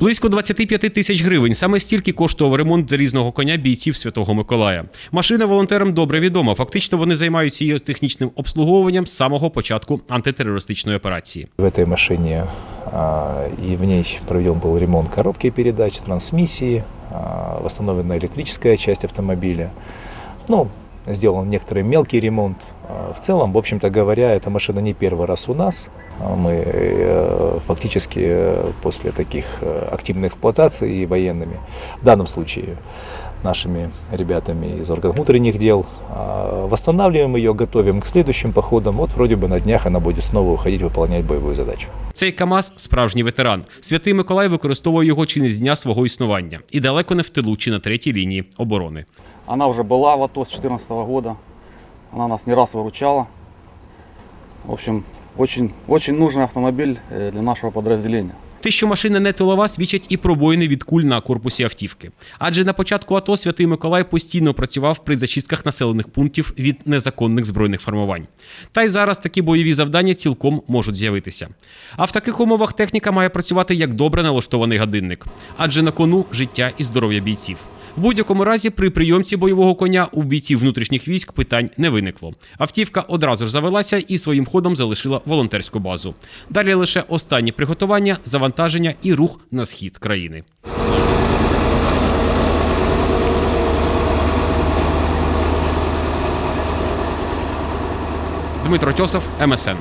Близько 25 тисяч гривень. Саме стільки коштував ремонт залізного коня бійців Святого Миколая. Машина волонтерам добре відома. Фактично вони займаються її технічним обслуговуванням з самого початку антитерористичної операції. В этой машине а, и в ней проведен был ремонт коробки передач, трансмиссии, а, восстановлена электрическая часть автомобиля. Ну, сделан некоторый мелкий ремонт. А, В целом, в общем-то говоря, эта машина не первый раз у нас. А Мы э, фактически э, после таких э, активной эксплуатации и военными, в данном случае нашими ребятами из органов внутренних дел, а, восстанавливаем ее, готовим к следующим походам. Вот вроде бы на днях она будет снова уходить выполнять боевую задачу. Цей КАМАЗ справжній ветеран. Святий Миколай використовує його чи не з дня свого існування і далеко не в тилу чи на третій лінії оборони. Она уже была в АТО с 2014 года. Она нас не раз выручала. В общем, очень, очень нужный автомобиль э, для нашего подразделения. Те, що машина не тилова, свідчать і пробоїни від куль на корпусі автівки. Адже на початку АТО Святий Миколай постійно працював при зачистках населених пунктів від незаконних збройних формувань. Та й зараз такі бойові завдання цілком можуть з'явитися. А в таких умовах техніка має працювати як добре налаштований годинник, адже на кону життя і здоров'я бійців. В будь-якому разі, при прийомці бойового коня у бійців внутрішніх військ питань не виникло. Автівка одразу ж завелася і своїм ходом залишила волонтерську базу. Далі лише останні приготування, завантаження і рух на схід країни. Дмитро Тьосов, МСН.